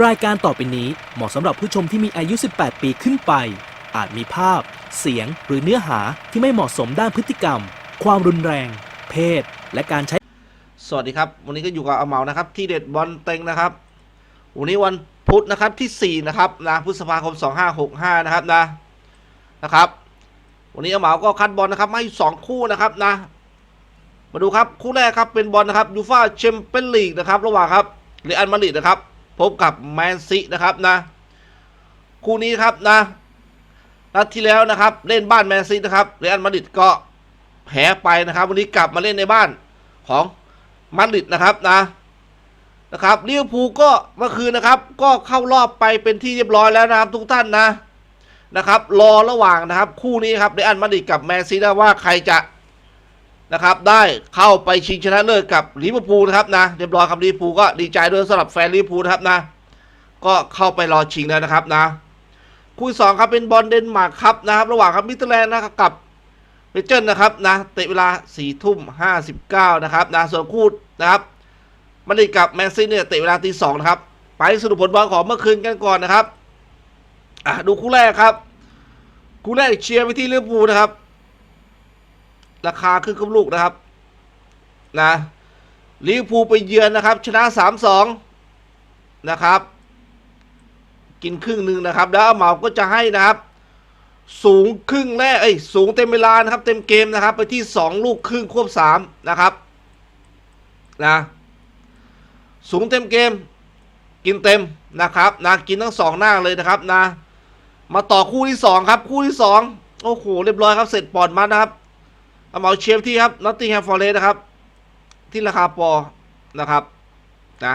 รายการต่อไปนี้เหมาะสำหรับผู้ชมที่มีอายุ 18 ปีขึ้นไป อาจมีภาพ เสียง หรือเนื้อหาที่ไม่เหมาะสมด้านพฤติกรรม ความรุนแรง เพศ และการใช้ สวัสดีครับ วันนี้ก็อยู่กับอาเหมานะครับ ที่เด็ดบอลเต็งนะครับ วันนี้วันพุธนะครับที่ 4 นะครับนะพฤษภาคม 2565 นะครับนะนะครับ วันนี้อาเหมาก็คัดบอลนะครับมาให้สองคู่นะครับนะ มาดูครับคู่แรกครับเป็นบอลนะครับยูฟ่าแชมเปี้ยนลีกนะครับระหว่างครับเรอัลมาดริดนะครับ พบกับแมนซีนะครับนะ คู่นี้ครับนะ นัดที่แล้วนะครับเล่นบ้านแมนซีนะครับเรอัลมาดริดก็แพ้ไปนะครับ วันนี้กลับมาเล่นในบ้านของมาดริดนะครับนะนะครับลิเวอร์พูลก็เมื่อคืนนะครับ ก็เข้ารอบไปเป็นที่เรียบร้อยแล้วนะครับ ทุกท่านนะนะครับ รอระหว่างนะครับ คู่นี้ครับเรอัลมาดริดกับแมนซีนะว่าใครจะ นะครับได้เข้าไปชิงชนะเลิศกับลิเวอร์พูลนะครับนะเรียบร้อยครับลิเวอร์พูลก็ดีใจด้วยสำหรับแฟนลิเวอร์พูลนะครับนะ ก็เข้าไปรอชิงแล้วนะครับนะคู่สองครับเป็นบอลเดนมาร์กครับนะครับ ระหว่างครับมิเตอร์แลนด์นะครับกับเบเจนนะครับนะเตะเวลา4ี่ทุ่มห้าสิบเก้านะครับนะส่วนคู่นะครับมันดีกับแมนซีเนี่ยเตะเวลาตีสองนะครับ ไปสรุปผลบอลของเมื่อคืนกันก่อนนะครับอะดูคู่แรกครับ คู่แรกเชียร์ไปที่ลิเวอร์พูลนะครับ ราคาขึ้นกับลูกนะครับ นะลิเวอร์พูลไปเยือนนะครับ ชนะ3-2นะครับ กินครึ่งหนึ่งนะครับ แล้วเหมาก็จะให้นะครับ สูงครึ่งแรกเอ้ยสูงเต็มเวลานะครับ เต็มเกมนะครับ ไปที่2ลูกครึ่งควบ3นะครับนะสูงเต็มเกม กินเต็มนะครับนะกินทั้งสองหน้าเลยนะครับนะ มาต่อคู่ที่2ครับ คู่ที่2โอ้โหเรียบร้อยครับเสร็จปอดมานะครับ เอาเหมาเชฟที่ครับนอตติงแฮมฟอร์เรสนะครับ ที่ราคาปอนะครับนะ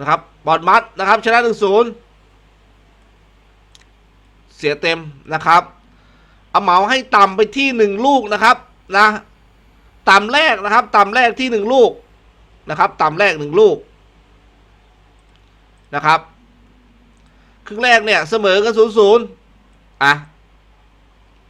นะครับบอดมัดนะครับ ชนะหนึ่งศูนย์เสียเต็มนะครับเอาเหมาให้ต่ำไปที่หนึ่งลูกนะครับนะต่ำแรกนะครับ ต่ำแรกที่หนึ่งลูกนะครับ ต่ำแรกหนึ่งลูกนะครับ ครึ่งแรกเนี่ยเสมอกันศูนย์ศูนย์อะ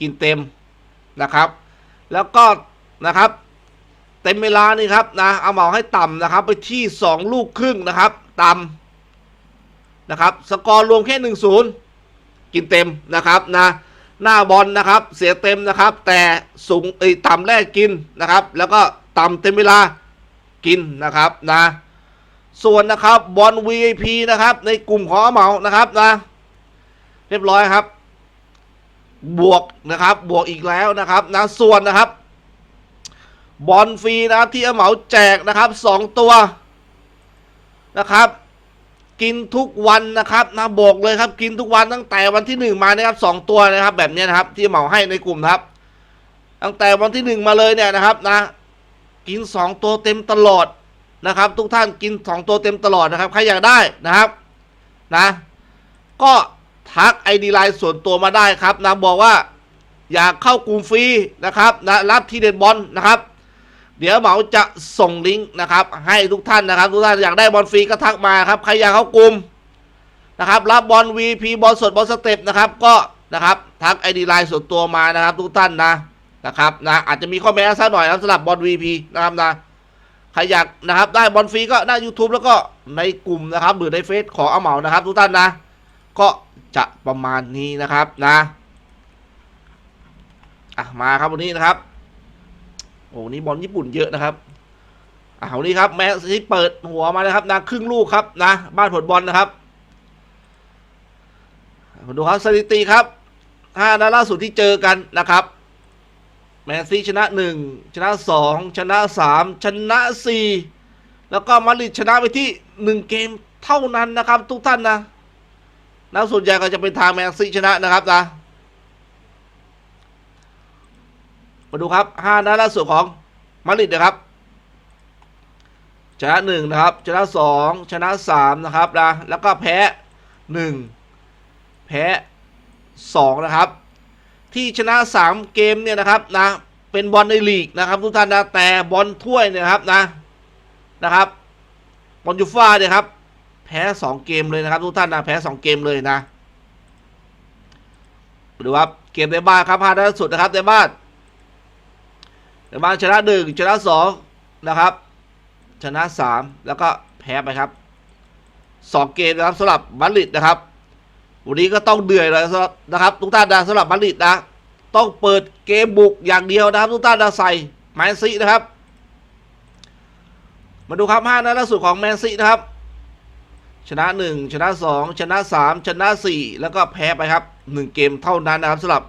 กินเต็ม นะครับ แล้วก็นะครับ เต็มเวลานี่ครับนะเอาเหมาให้ต่ำนะครับ ไปที่ 2 ลูกครึ่งนะครับ ต่ำนะครับ สกอร์รวมแค่1นศูนย์กินเต็มนะครับนะหน้าบอลนะครับ เสียเต็มนะครับ แต่สูงเอ้ต่ำแรกกินนะครับ แล้วก็ต่ำเต็มเวลากินนะครับนะส่วนนะครับบอล VIP นะครับ ในกลุ่มของเอาเหมานะครับนะ เรียบร้อยครับ บวกนะครับบวกอีกแล้วนะครับนะส่วนนะครับ บอลฟรีนะครับที่เหมาแจกนะครับสองตัวนะครับ กินทุกวันนะครับนะบอกเลยครับกินทุกวันตั้งแต่วันที่หนึ่งมานะครับสองตัวนะครับ แบบนี้นะครับที่เหมาให้ในกลุ่มครับ ตั้งแต่วันที่หนึ่งมาเลยเนี่ยนะครับนะ กินสองตัวเต็มตลอดนะครับ ทุกท่านกินสองตัวเต็มตลอดนะครับใครอยากได้นะครับนะ ก็ ทักไอดีไลน์ส่วนตัวมาได้ครับนะบอกว่าอยากเข้ากลุ่มฟรีนะครับนะรับทีเด็ดบอลนะครับ เดี๋ยวเหมาจะส่งลิงก์นะครับ ให้ทุกท่านนะครับ ทุกท่านอยากได้บอลฟรีก็ทักมาครับใครอยากเข้ากลุ่มนะครับ รับบอล VP บอลสดบอลสเต็ปนะครับก็นะครับทักไอดีไลน์ส่วนตัวมานะครับ ทุกท่านนะนะครับนะอาจจะมีข้อแม้สักหน่อยนะครับสำหรับบอล VP นะครับนะใครอยากนะครับได้บอลฟรีก็หน้า YouTube แล้วก็ในกลุ่มนะครับหรือในเฟซของเอาเหมานะครับ ทุกท่านนะ ก็จะประมาณนี้นะครับนะอะมาครับวันนี้นะครับโอ้นี่บอลญี่ปุ่นเยอะนะครับอะวันนี้ครับแมสซี่เปิดหัวมาเลยครับนะครึ่งลูกครับนะบ้านผลบอลนะครับมาดูครับสถิติครับห้านัดล่าสุดที่เจอกันนะครับแมนซีชนะหนึ่งชนะสองชนะสามชนะสี่แล้วก็มาริดชนะไปที่หนึ่งเกมเท่านั้นนะครับทุกท่านนะ นักส่วนใหญ่ก็จะเป็นทางแมนซีชนะนะครับนะ มาดูครับห้านัดล่าสุดของมาดริดนะครับ ชนะหนึ่งนะครับ ชนะสองชนะสามนะครับนะ แล้วก็แพ้หนึ่งแพ้สองนะครับ ที่ชนะสามเกมเนี่ยนะครับนะ เป็นบอลในลีกนะครับ ทุกท่านนะ แต่บอลถ้วยเนี่ยครับนะนะครับบอลยูฟ่าเนี่ยครับ พ้สองเกมเลยนะครับ ทุกท่านนะแพ้สองเกมเลยนะดูครับเกมในบ้านครับพาด้าสุดนะครับในบ้านในบ้านชนะหนึ่งชนะสองนะครับ ชนะสามแล้วก็แพ้ไปครับสองเกมนะครับสำหรับมาดริดนะครับ วันนี้ก็ต้องเดือยเลยนะครับทุกท่านนะสำหรับมาดริดนะต้องเปิดเกมบุกอย่างเดียวนะครับ ทุกท่านนะใส่แมนซีนะครับ มาดูครับห้านัดล่าสุดของแมนซีนะครับ ชนะหนึ่งชนะสองชนะสามชนะสี่แล้วก็แพ้ไปครับหนึ่งเกมเท่านั้นนะครับสำหรับ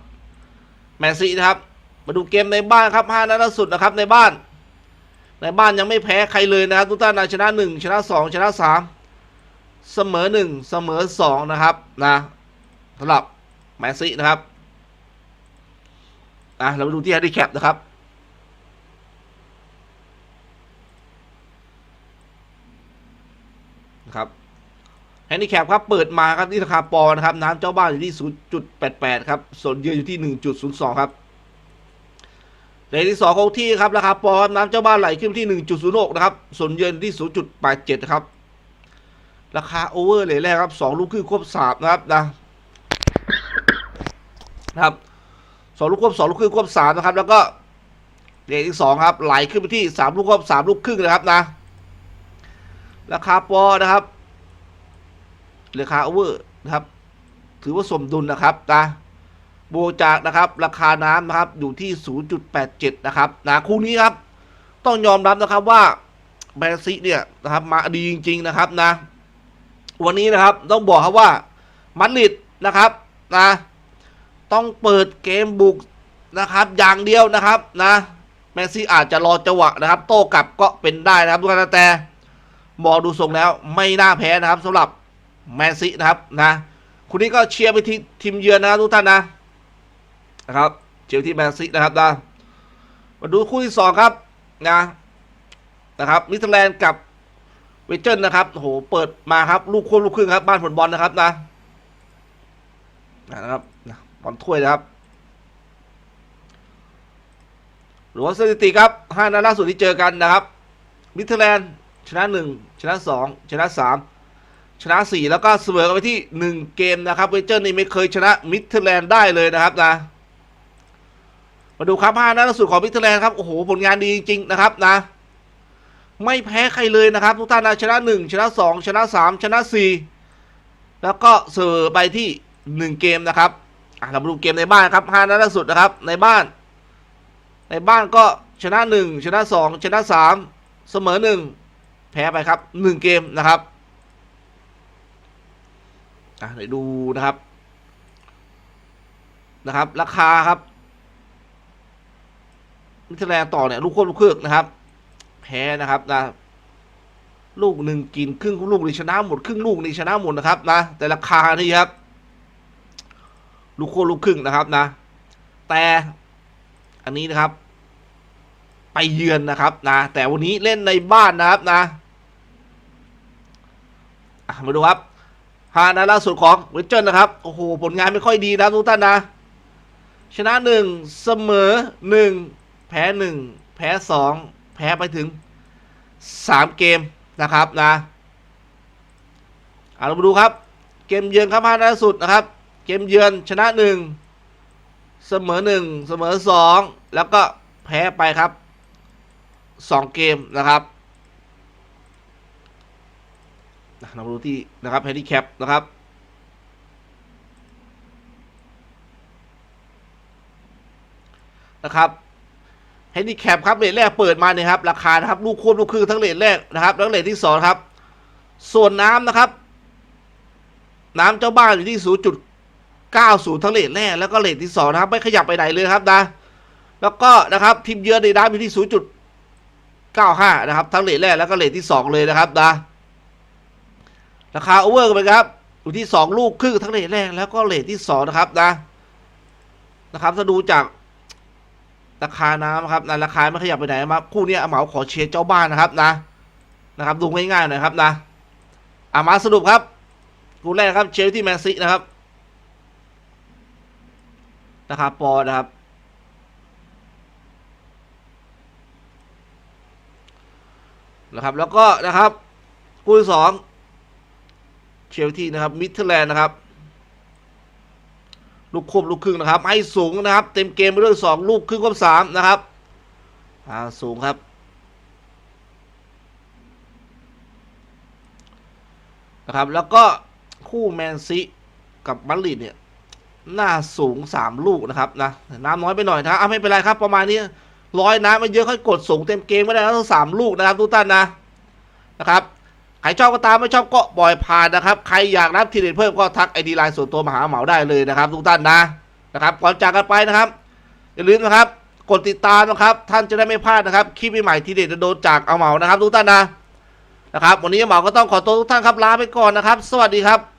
แมนซีนะครับ มาดูเกมในบ้านครับห้านัดล่าสุดนะครับในบ้าน ในบ้านยังไม่แพ้ใครเลยนะครับทุกท่านนะชนะหนึ่งชนะสองชนะสามเสมอหนึ่งเสมอสองนะครับนะสำหรับแมนซีนะครับอะเรามาดูที่แฮนดิแคปนะครับนะครับ นดิแคปครับเปิดมาครับที่ราคาปอนะครับน้ำเจ้าบ้านอยู่ที่ 0.88 ครับส่วนเยือนอยู่ที่ 1.02 ครับเลขที่2ของที่ครับราคาปอนน้ำเจ้าบ้านไหลขึ้นที่ 1.06 นะครับส่วนเยือนที่ 0.87 ครับ ราคาโอเวอร์เลยแรกครับ2ลูกครึ่งควบ3นะครับนะนะครับสองลูกควบ2ลูกครึ่งควบ3นะครับ แล้วก็เลขที่2ครับไหลขึ้นไปที่3ลูกควบ3ลูกครึ่งนะครับนะ ราคาปอนะครับ ราคาโอเวอร์นะครับ ถือว่าสมดุลนะครับนะโบวกจากนะครับ ราคาน้ำนะครับอยู่ที่ 0.87 นะครับนะคู่นี้ครับ ต้องยอมรับนะครับว่าแมนซีเนี่ยนะครับมาดีจริง ๆนะครับนะ วันนี้นะครับต้องบอกครับว่ามันลิดนะครับนะต้องเปิดเกมบุกนะครับอย่างเดียวนะครับนะแมนซีอาจจะรอจังหวะนะครับ โต้กลับก็เป็นได้นะครับทุกท่านแต่มองดูทรงแล้วไม่น่าแพ้นะครับสำหรับ แมนซีนะครับนะคุณนี้ก็เชียร์ไปที่ทีมเยือนนะครับทุกท่านนะนะครับเชียร์ที่แมนซีนะครับนะมาดูคู่ที่สองครับนะนะครับมิสแลนด์กับเวเจนนะครับโหเปิดมาครับลูกควบลูกครึ่งครับบ้านผลบอลนะครับนะนะครับนะบอลถ้วยนะครับหรือว่าสถิติครับห้านัดล่าสุดที่เจอกันนะครับมิสแลนด์ชนะหนึ่งชนะสองชนะสาม ชนะสี่แล้วก็เสมอกันไปที่หนึ่งเกมนะครับเวเจอร์นี่ไม่เคยชนะมิดเทอร์แลนด์ได้เลยนะครับนะ มาดูครับห้านัดล่าสุดของมิดเทอร์แลนด์ครับโอ้โหผลงานดีจริง ๆ นะครับนะ ไม่แพ้ใครเลยนะครับทุกท่านนะชนะหนึ่งชนะสองชนะสามชนะสี่แล้วก็เสมอไปที่หนึ่งเกมนะครับอะเรามาดูเกมในบ้านครับห้านัดล่าสุดนะครับในบ้าน ในบ้านก็ชนะหนึ่งชนะสองชนะสามเสมอหนึ่งแพ้ไปครับหนึ่งเกมนะครับ อะเดี๋ยวดูนะครับ นะครับ ราคาครับมิทแลนต่อเนี่ยลูกควบลูกเครึ่งนะครับ แพ้นะครับนะลูกหนึ่งกินครึ่งลูกนี่ชนะหมดครึ่งลูกนี่ชนะหมดนะครับนะแต่ราคานี่ครับ ลูกควบลูกครึ่งนะครับนะ แต่อันนี้นะครับ ไปเยือนนะครับนะแต่วันนี้เล่นในบ้านนะครับนะมาดูครับ ฮานาล่าสุดของเวจเจนนะครับ โอ้โห ผลงานไม่ค่อยดีนะทุกท่านนะ ชนะหนึ่งเสมอหนึ่งแพ้หนึ่งแพ้สองแพ้ไปถึงสามเกมนะครับนะอะเรามาดูครับ เกมเยือนครับฮานาล่าสุดนะครับ เกมเยือนชนะหนึ่งเสมอหนึ่งเสมอสองแล้วก็แพ้ไปครับสองเกมนะครับ นะ เรามาดูที่นะครับแฮนดิแคปนะครับนะครับแฮนดิแคปครับเลทแรกเปิดมาเนี่ยครับราคานะครับลูกควบลูกครึ่งทั้งเลทแรกนะครับแล้วเลทที่สองครับ ส่วนน้ำนะครับ น้ำเจ้าบ้านอยู่ที่0.90ทั้งเลทแรกแล้วก็เลทที่สองนะครับ ไม่ขยับไปไหนเลยครับนะแล้วก็นะครับทีมเยือนในน้ำอยู่ที่0.95นะครับ ทั้งเลทแรกแล้วก็เลทที่สองเลยนะครับนะ ราคาโอเวอร์กันไปครับอยู่ที่สองลูกครึ่งทั้งเลทแรกแล้วก็เลทที่สองนะครับนะนะครับถ้าดูจากราคาน้ำครับนะราคาไม่ขยับไปไหนนะครับคู่นี้อาเหมาขอเชียร์เจ้าบ้านนะครับนะนะครับดูง่ายๆหน่อยครับนะอามาสรุปครับคู่แรกครับเชลที่แมนซีนะครับราคาปอนะครับนะครับแล้วก็นะครับคู่ที่สอง เชลทีนะครับมิดเทอร์แลนด์นะครับ ลูกควบลูกครึ่งนะครับให้สูงนะครับ เต็มเกมไปด้วยสองลูกครึ่งควบสามนะครับอ่าสูงครับนะครับ แล้วก็คู่แมนซีกับมาริดเนี่ยหน้าสูงสามลูกนะครับนะน้ำน้อยไปหน่อยนะอะไม่เป็นไรครับ ประมาณนี้ร้อยน้ำไม่เยอะค่อยกดสูงเต็มเกมไม่ได้แล้วสามลูกนะครับทุกท่านนะนะครับ ใครชอบก็ตามไม่ชอบก็ปล่อยผ่านนะครับ ใครอยากรับทีเด็ดเพิ่มก็ทักไอดีไลน์ส่วนตัวมาหาเหมาได้เลยนะครับ ทุกท่านนะนะครับก่อนจากกันไปนะครับ อย่าลืมนะครับ กดติดตามนะครับ ท่านจะได้ไม่พลาดนะครับคลิปใหม่ๆทีเด็ดจะโดนจากเอาเหมานะครับ ทุกท่านนะนะครับ วันนี้เอาเหมาก็ต้องขอตัวทุกท่านครับลาไปก่อนนะครับ สวัสดีครับ